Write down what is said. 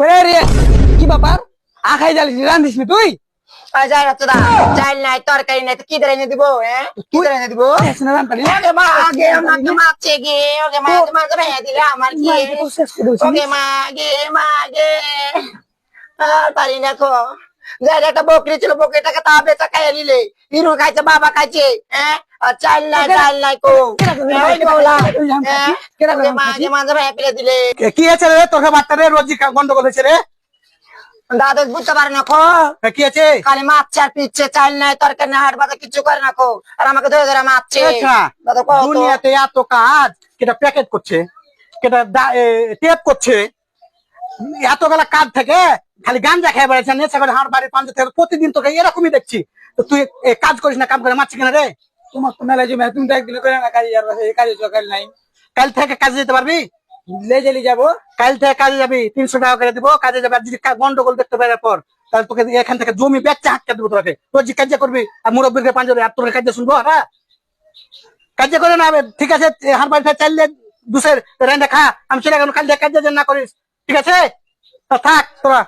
ওরে রে কি ব্যাপার? আখাই জালিস রান্ধিস না তুই? চাল নাই তরকারি নাই তো কি ধরে দিব কি ধরে দিব? আমার করে পারি না খো যার একটা বকরি ছিল বকরিটাকে তা বেচা খাইয়ে নিলে। হিরু খাইছে বাবা খাইছে হ্যাঁ আর চাল নাই চাল নাই কো। আছে রে? তোর বাচ্চা রে? রোজি কা- গন্ডগোল হয়েছে রে। দাদু বুঝতে পারে না খো কি আছে? খালি আর পিচ্ছে চাল নাই তরকারি হাট কিছু করে না খো আর আমাকে ধরে ধরে দাদা। দুনিয়াতে এত কাজ কেটা প্যাকেট করছে কেটা টেপ করছে। এতগুলা কাজ থেকে খালি গাঞ্জা খেয়ে বেড়াচ্ছে নেশা করে হাড় বাড়ির পাঞ্জা থেকে প্রতিদিন তোকে এরকমই দেখছি। তো তুই কাজ করিস না, কাম করে মারছি কেন রে? তোমার তো মেলা জমে, তুমি তো একদিন করে না কাজে আর এই কাজে চকাল নাই। কাল থেকে কাজে যেতে পারবি? লে জেলি যাব। কাল থেকে কাজে যাবি, তিনশো টাকা করে কাজে যাবি যদি গন্ডগোল দেখতে পারে পর, তাহলে তোকে এখান থেকে জমি বেচতে হাঁটতে দেবো তোকে। রোজি কাজ করবি, আর মুরব্বীর পাঞ্জাবি, আর তোর কাজ শুনব হ্যাঁ? কাজ করে না ঠিক আছে হার বাড়ি চাইলে দুসের রেন্ডে খা, আমি গেলাম কাল থেকে কাজ না করিস, ঠিক আছে? থাক, তোরা।